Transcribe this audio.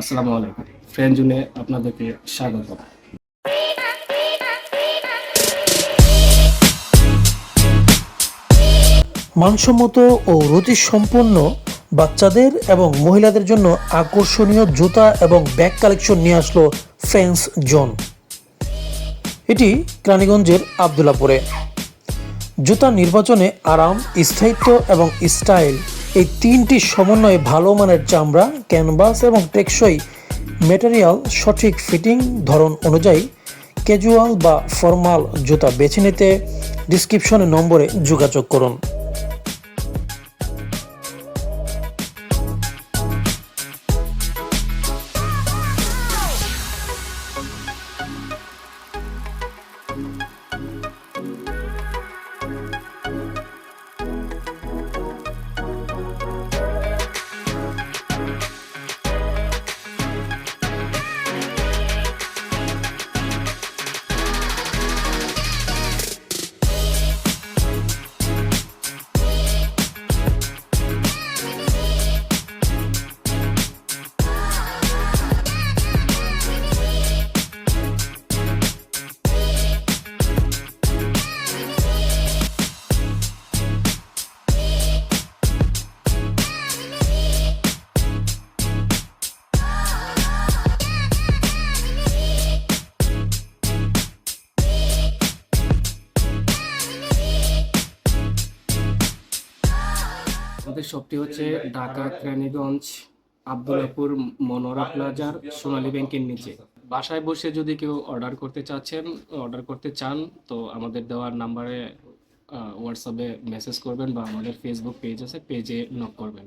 আসসালামু আলাইকুম। ফ্রেন্ড জুনে আপনাদেরকে স্বাগত। মানসম্মত ও রুচিসম্পন্ন বাচ্চাদের এবং মহিলাদের জন্য আকর্ষণীয় জুতা এবং ব্যাগ কালেকশন নিয়ে আসলো ফ্রেন্স জোন। এটি রানীগঞ্জের আবদুল্লাপুরে। জুতা নির্বাচনে আরাম, স্থায়িত্ব এবং স্টাইল এই তিনটি সমন্বয়ে ভালো মানের চামড়া, ক্যানভাস এবং টেকসই মেটেরিয়াল সঠিক ফিটিং ধরন অনুযায়ী ক্যাজুয়াল বা ফর্মাল জুতা বেছে নিতে ডিসক্রিপশনে নম্বরে যোগাযোগ করুন। আমাদের শপটি হচ্ছে ঢাকা কেরানীগঞ্জ আবদুল্লাপুর মনোরা প্লাজার সোনালী ব্যাংকের নিচে। বাসায় বসে যদি কেউ অর্ডার করতে চাচ্ছেন, অর্ডার করতে চান, তো আমাদের দেওয়ার নাম্বারে হোয়াটসঅ্যাপে মেসেজ করবেন বা আমাদের ফেসবুক পেজ আছে পেজে নক করবেন।